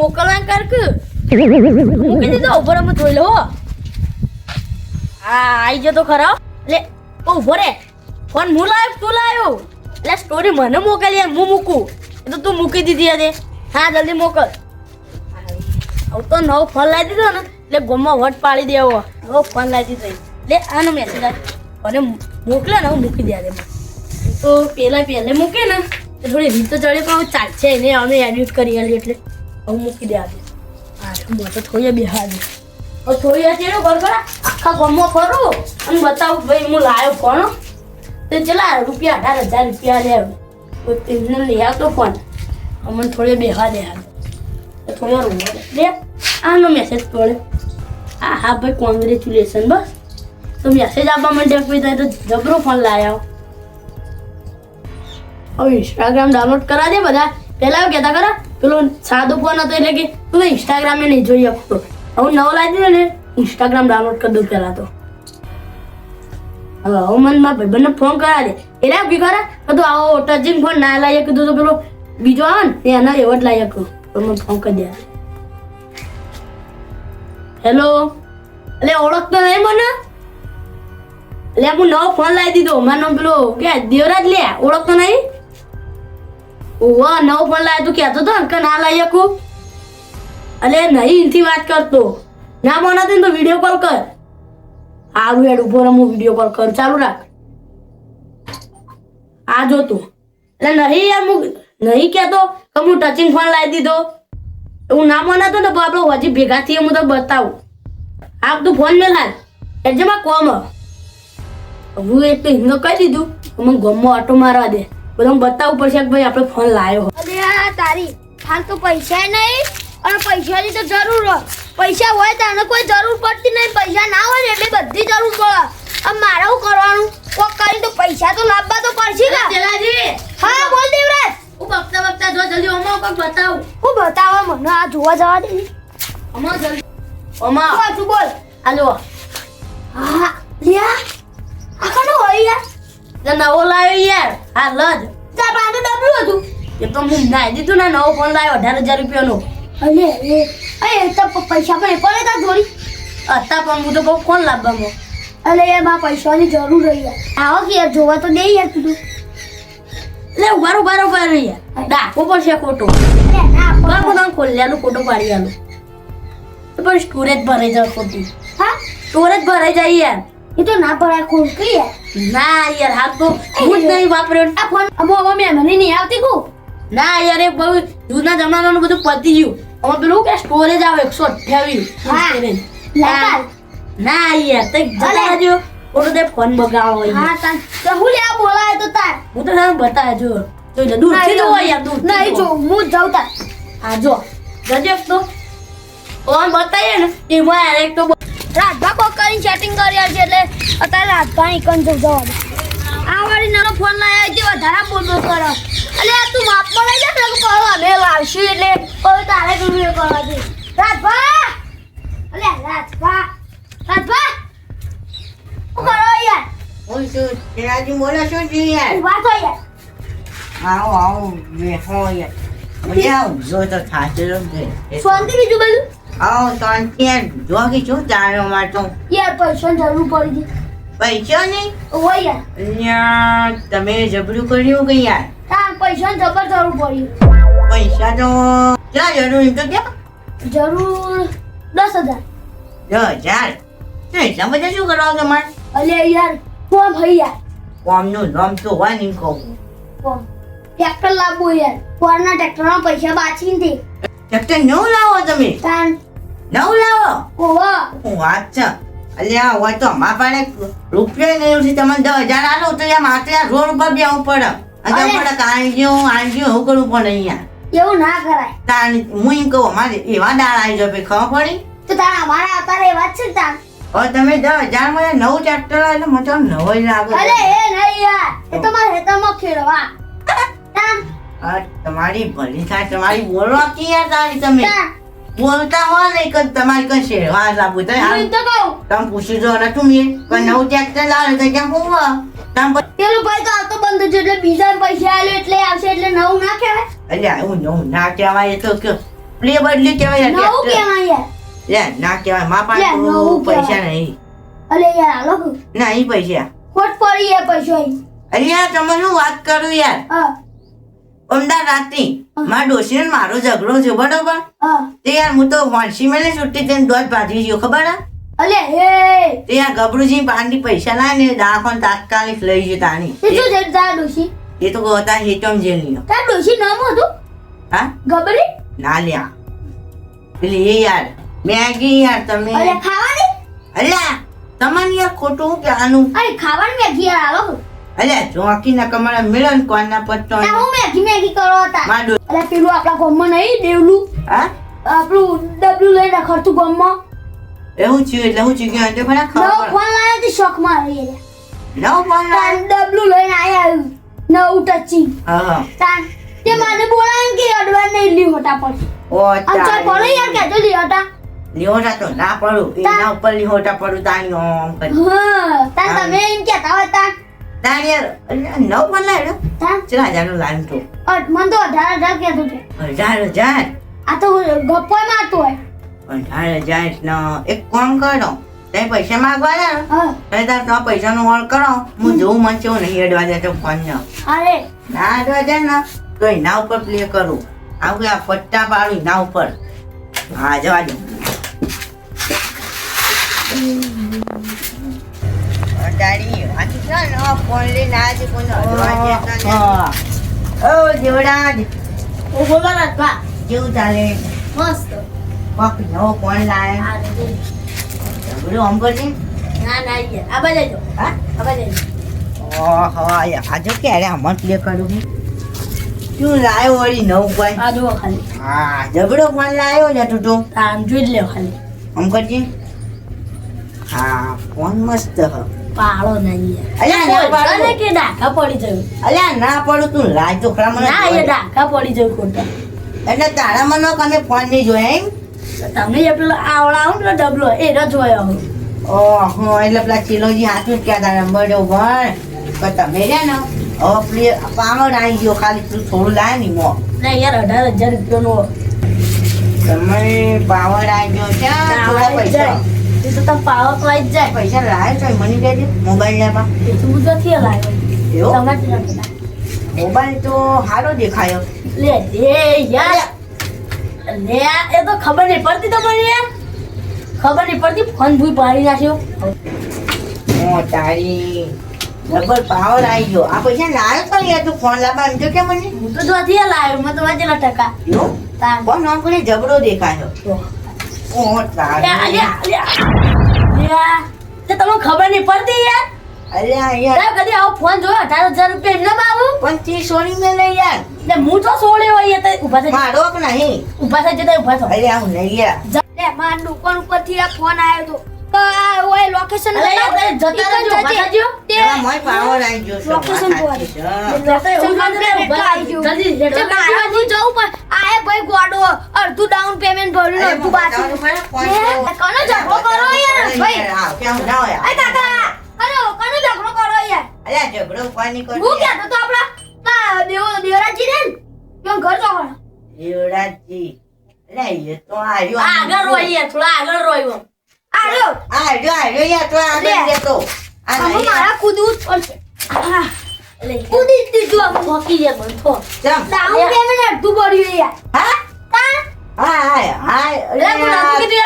મોકલવા કર મૂકી દીધો ઊભો રમ જોઈ લો હા. આઈ જતો ખરા. લે ઓ ઊભો ફોન હું લાવ્યો તું લાવ્યો? એટલે સ્ટોરી મને મોકલી એમ, હું મૂકું. એ તો તું મૂકી દીધી હતી. હા, જલ્દી મોકલ. હવે તો નવો ફોન લાવી દીધો ને, એટલે ગોમમાં વટ પાડી દેવો. નવો ફોન લાવી દીધો એટલે આનો મેસેજ અને મોકલે ને, હું મૂકી દે તો પેલા પહેલે મૂકે ને થોડી રીત તો ચડે, પણ ચાલશે એને અમે એડિટ કરી એટલે. હું મૂકી દે આજે હું તો થોડી બેહાર હવે થોડી ચેડો કર આખા ગામમાં ફરું. અને બતાવું ભાઈ, હું લાવ્યો ફોન તો ચલા રૂપિયા અઢાર હજાર રૂપિયા લે. તો તેમને લઈ આવતો ફોન. અમને થોડી બેહવા દે થોડી વાર દે આનો મેસેજ પડે. હા હા, ભાઈ કોંગ્રેચ્યુલેશન બસ. તો મેસેજ આપવા માટે ભાઈ થાય તો જબરો ફોન લાવ્યો હવે ઇન્સ્ટાગ્રામ ડાઉનલોડ કરા દે બધા. પહેલા એવું કહેતા ખરા પેલો સાદો ફોન હતો એટલે કે તું ઇન્સ્ટાગ્રામે નહીં જોઈ શકતો. હવે નવો લાવી ને ઇન્સ્ટાગ્રામ ડાઉનલોડ કરી દઉં પહેલા તો. હવે હવે મને મારા ભાઈબંધને ફોન કરા દે. એટલે બી તો આવો ટચિંગ ફોન ના લાવી કીધું તો પેલો બીજો આવે ને એના એવો જ લાવી શકું તો ફોન કરી દે. હેલો એટલે ઓળખતો નહીં મને? એટલે હું નવો ફોન લાવી દીધો. મારો પેલો કે દેવરાજ લે? ઓળખતો નહીં? ઓવા નવ પણ લાય તું કહેતો હતો અંક ના લાવી શકું અલે, નહીં, એનથી વાત કરતો. ના મોના તો વીડિયો કોલ કર. સારું હેડ, ઊભો રહો, હું વીડિયો કોલ કર. ચાલુ રાખ. આ જો તું. એટલે નહીં યાર, હું નહીં કહેતો. કે હું ટચિંગ ફોન લાવી દીધો. હું ના મનાતો ને તો આપણે હજી ભેગા થઈએ, હું તો બતાવું. આપ તું ફોન મેં લાવ એટલે માં કોમ. હું એક તો હિંદો કહી દીધું. મને ગમો ઓટો મારવા દે. બધા બતાવવું પડશે કે ભાઈ આપણે ફોન લાવ્યો અરે આ તારી હાલ તો પૈસા નહીં અને પૈસાની તો જરૂર હોય. પૈસા હોય તો આને કોઈ જરૂર પડતી નહીં. પૈસા ના હોય ને એટલે બધી જરૂર પડે. હવે મારે શું કરવાનું? કોક કરી તો પૈસા તો લાવવા તો પડશે કા જલાજી! હા બોલ દેવરાજ. હું બગતા બગતા જો જલ્દી ઓમાં કોક બતાવું. હું બતાવવા મને આ જોવા જવા દે. ને. ઓમાં જલ્દી. ઓમાં બોલ તું બોલ. હાલો હા લ્યા. તે નવો લાવ્યો યાર. હા લજ ડબલું હતું. એ તો હું નાઈ દીધું ને નવો ફોન લાવ્યો અઢાર હજાર રૂપિયાનો. અલે એ તો પૈસા પણ પડે તાર જોડી. અત્યારે પણ હું તો બહુ ફોન લાવવામાં. અલે યાર મારે પૈસાની જરૂર રહી યાર. આવો કે યાર જોવા તો દે યાર તું એટલે ઉભારો ઉભારો ઉભારો યાર. ડાકો પડશે ખોટો. લે ના બરાબર તમે ખોલ્યાનું ખોટો પાડી આલો. પણ સ્ટોરેજ ભરાઈ જાય ખોટી. હા? સ્ટોરેજ ભરાઈ જાય યાર. એ તો ના પડાય ખોલ કે યાર ના યાર હા તો હું જ નહીં વાપર્યો. આ ફોન અમો અમો મેં મને નહીં આવતી કુ ના યાર એ બહુ જૂના જમાનાનું બધું પતી ગયું. અમાર પેલું કે સ્ટોરેજ આવે એકસો અઠ્યાવીસ. ના યાર તે જતા જો ખોટો તે ફોન બગાવો હોય. હા તાર તો હું લે બોલાય તો તાર. હું તો તને બતાય જો જોઈ લે દૂરથી જોવો યાર દૂર નહીં જો હું જાઉં તાર. હા જો. જજે તો. ઓન બતાય ને એમાં એક તો રાજભા કોક કરીને સેટિંગ કરી છે એટલે અત્યારે રાજભા એકન જવું જવા આ વાળી નાનો ફોન લાવ્યા છે વધારે બોલ બોલ કરો આ તું માપમાં લઈ જા ને કહો અમે લાવશું એટલે કહો તારે પેલું કરવા દે રાતભા અલે રાતભા રાતભા શું કરો યાર? હું શું તેનાથી બોલો શું છું યાર? ઊભા થો યાર. આવો આવો બેઠો યાર. તો થાશે શાંતિ બીજું બધું? આવો તો જોગી જો કે શું ચાલો માં યાર પૈસા જરૂર પડી ગઈ પૈસા નહીં ઓય યાર. તમે જબરું કર્યું કે યાર? હા પૈસા જબર જરૂર પડી. પૈસા તો ક્યાં જરૂર? તો ક્યાં? જરૂર દસ હજાર. દસ હજાર? એટલા બધા શું કરવા તમારે? અલે યાર કોમ ભાઈ યાર. કોમનું નામ તો હોય નહીં કહું. ટ્રેક્ટર લાવવું યાર. કોણના ટ્રેક્ટરના પૈસા બાચીને તે ટ્રેક્ટર નવું લાવો તમે? તાન નવું લાવો. ઓવા હું વાત છે. અલ્યા હોય તો અમારા પાસે રૂપિયા નહીં ઉઠી તમે દસ હજાર આલો તો યાર માથે આ રોડ ઉપર બેવું પડે. અને અરે. પડે કાંઈ આંજ્યો હું કરવું પડે અહીંયા. એવું ના કરાય. તાણ હું એમ કહું અમારે એવા દાળ આવી પછી ખબર પડી? તો તારા અમારા અત્યારે એવા છે ને હવે તમે દસ હજારમાં નવ ટ્રેક્ટર એટલે મને તો નવો જ લાગે. અરે એ નહીં યાર. એ તો મારા હેતરમાં ખેડવા. આ તમારી ભલી થાય તમારી બોલવા કી યાર તારી તમે? બોલતા ને કે તમારી કઈ શેરવા લાગુ તો હાલ એમ તો કહું. તમે પૂછી જો ને તું મેં નવું ટ્રેક્ટર લાવે તો ક્યાં હું તમે પેલું ભાઈ તો આવતો બંધ છે એટલે બીજા પૈસા આલ્યો એટલે આવશે એટલે નવું ના કહેવાય. અલ્યા હું નવું ના કહેવાય એ તો કે પ્લે બદલી કહેવાય નવું લે ના કહેવાય મા પાસે પૈસા નહીં. અલે યાર. નહીં પૈસા. ખોટ પડી પૈસો અરે યાર તમે શું વાત કરું યાર? હા. અમદાવાદ રાતની મારા ડોશી ને મારો ઝઘડો છે બરોબર? તે યાર હું તો વાંસી મેલે છૂટી તેને દોધ ભાજી ગયો ખબર અલે હે! તે યાર ગબરુજી પાંડી પૈસા લાય ને દાખણ તાત્કાલિક લઈ જતા તાની એ જો તાર ડોશી. એ તો હતા જેલ જેલની તા ડોશી નામ હતું? હા? ગબડી ના લ્યા. પેલી એ યાર મેગી યાર તમે અલે ખાવાની? અલ્યા તમને યાર ખોટું કે આનું અરે ખાવાની મેગી યાર હાલો કે. અલ્યા જોકી ના કમળા મિલન કોના પત્તો ના હું મેગી મેગી કરો હતા. માડો અલે પેલું આપણા ગામમાં નહીં દેવલું હા? આપણું ડબલું લઈને ખર્ચું ગામમાં. એવું છે એટલે હું ચૂક્યો એટલે મને ખબર ખબર ફોન લાવ્યો તે શોખમાં રહી નવ ફોન તાન ડબલું લઈને આયા નવું ટચી હા તાન તે મને બોલાય કે અડવાન નહીં લી હોટા પર ઓ ચાલ પડે યાર કેજો લી હોટા લીહોટા તો ના પડું. એના ઉપર લીહોટા પડું તાણી ઓમ કરી. હા તાન તમે એમ કહેતા હોય તાન. તાણી યાર અલ્યા, નવ પણ લાવ્યો? ચલા હજારનો લાવ્યો તો? મન તો અઢાર હજાર કહેતો છે અઢાર હજાર? આ તો ગપ્પોય મારતો હોય. અઢાર હજાર એક કામ કરો? તે પૈસા માંગવા હા. તે તાર તો પૈસાનો હોળ કરો. હું જોઉં મને કેવું નહીં અડવા દેતો ફોન ને. અરે. ના અડવા જાય ને તો એના ઉપર પ્લે કરું. આવું કે આ પટ્ટા પાડું એના ઉપર. હા જવા દો. છે ને ફોન લઈને આજે. ઓ બોલો બા. ચાલે? મસ્ત. કોક નવો ફોન લાય. બધું આમ કરજે. ના ના આ બાજુ જો હા? આ બાજુ ઓહો આજે ક્યારે આમાં પ્લે કરું શું લાવ્યો વળી નવ ભાઈ આ ખાલી. હા ઝઘડો ફોન લાવ્યો ને તું તો? આમ જોઈ જ લ્યો ખાલી. આમ કરજે. હા ફોન મસ્ત હ. પાળો નહીં. અલ્યા, કે ડાઘા પડી જયું અલ્યા ના પડું તું લાજ તો મને ના એ જોવા. પડી જયું ખોટા. એટલે તારા મનો કને ફોન નહીં જોયા એમ? તમને જે પેલો આવડા આવું ને ડબલો એ જોયો હું ઓહો એટલે પેલા ચીલોજી હાથું જ કહેતા નંબર ભણ. તો તમે રે ને હવે પ્લે પાવર આવી ગયો ખાલી તું થોડું લાય ને મો. ના યાર અઢાર હજાર રૂપિયાનો. તમે પાવડ આવી ગયો ક્યાં થોડા પૈસા. એ તો તમે તો જ જાય. પૈસા લાવે તો મને કહેજે મોબાઈલ લેવા એ તો લાવ્યો એવું? મોબાઈલ તો સારો દેખાયો. લે એ યાર. લે એ તો ખબર નહીં પડતી યાર. ખબર નહીં પડતી ફોન ભૂઈ પાડી નાખ્યો. ઓ તારી ડબલ પાવર આવી ગયો. આ પૈસા લાવ્યો તો યાર તું ફોન લાવવા એમ તો કે મને? હું તો જોથી લાવ્યો મેં ટકા. એવું? તાર. ફોન આમ દેખાયો? ઓ તારી. અલ્યા. તે તમને ખબર નહીં પડતી યાર? અલ્યા યાર. કદી આવો ફોન જોયો? અઢાર હજાર રૂપિયા એમને બાબુ પણ તી સોની મેં લઈ યાર. એટલે હું તો સોળ્યો હોય તે ઊભા થઈ મારો કે નહીં? ઊભા થઈ જતા ઊભા થો. અલ્યા હું નહીં યાર. લે માર દુકાન ઉપરથી આ ફોન આવ્યો તો. ઓય લોકેશન મોય પાવર આવી ગયો લોકેશન. જલ્દી જવું પણ ભાઈ ગોડો અડધું ડાઉન પેમેન્ટ ભર્યું અડધું બાકી કોનો ઝઘડો કરો યાર, ભાઈ? કેમ ના હોય? એ કાકા કનો કનો ઝઘડો કરો યાર અલ્યા ઝઘડો કોઈ નહીં હું કહેતો તો આપડા તા દેવરાજી ને એમ ઘર ચોકડ યુવરાજજી અલ્યા એ તો આવ્યો આગળ રોય થોડા આગળ રોય યાર તો આગળ જતો આ મારા કૂદવું પડશે. કૂદી જ અડધું યાર? હા? હા હા હા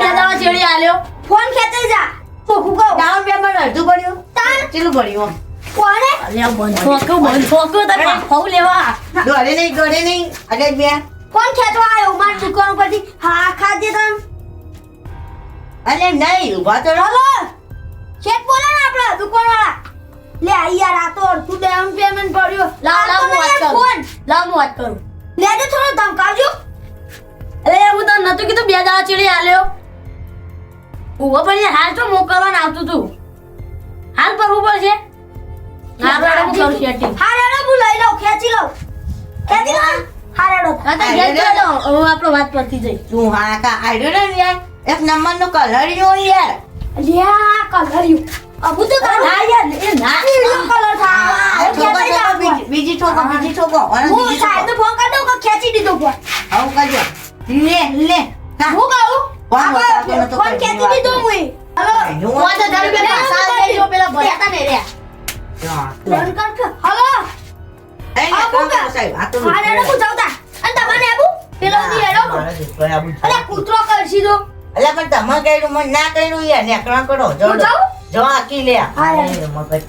દાડા આલ્યો. ફોન ખેંચાઈ જા. ચોખ્ખું કહું? ડાઉન પેમેન્ટ અડધું ભર્યું તા? કેટલું ભર્યું કોને અલ્યા બંધો કે બંધો કે તારે પાછું લેવા. દોડે નહીં દોડે નહીં. અરે બે. ફોન ખેંચવા આવ્યો મારી દુકાન ઉપરથી. હા ખાધી તમ અરે નહીં ઊભા તો રહો હલો શેઠ બોલે ને આપણા દુકાન વાળા લે યાર આ તો અડધું ડાઉન પેમેન્ટ ભર્યું લા લા હું વાત કરું. લા હું વાત કરું. લેજે થોડો ધમકાવજો. અરે હું તને નતું કીધું બે દાવા ચીડી આલ્યો ઊભો પણ હાલ તો મોકલવાનું આવતું તું. હાલ કરવું પડશે હાલ વાળા હું કરું setting. હા રેડો હું લઈ લઉં ખેંચી લઉં. ખેંચી લઉં. હા રેડો હા તો ઘેર આપણો વાત પરથી જઈ તું હા કા આવ્યો ને યાર એક નંબર નો કલર યો યાર લ્યા કલર્યું. અબુ તો ના યાર. એ ના કલર ઠોકો, બીજી- ઠોકો બીજી ઠોકો અને બીજી સાહેબ ઠોકો ફોન કરી દઉં કે ખેંચી દીધો ફોન આવું કરજો. લે લે. હું. કહું? ફોન બતાવવાનો તો ફોન કઈ ખેંચી વાત લીધો નહીં. હું હલો પેલા ભર્યા તા ને રે. હા. કર. હલો? એ આ કામ સાહેબ. આ તો અને પેલો દી હેડો. અરે કૂતરો કરશી તો. અલા પણ તમે કર્યું મને ના કર્યું યાર. નેકળા કરો? જો જો આકી લે. હા, મગજ.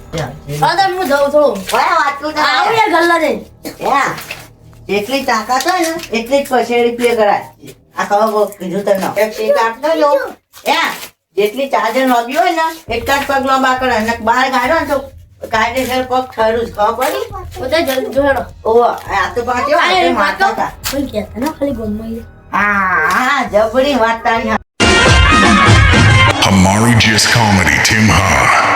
તો હું જઉં થોડું ઓય વાતું ના આવું યાર ગલ્લા દે યા. જેટલી તાકાત હોય ને એટલી જ પછેડી પ્લે કરાય. આ ખબર બહુ કીધું તને એક સીટ આપતો લો. યા જેટલી ચાર્જર નોંધી હોય ને એટલા જ પગ લાંબા કરે અને બહાર કાઢો ને તો કાયદેસર પગ ઠરું જ. ખબર પડી? બધા જલ્દી જોડો. ઓહો આ તો પાછો મારતા હતા. કોઈ કહેતા ના ખાલી ગમમાં હા હા જબરી વાત તારી. Amari Gist Comedy Tim Ha.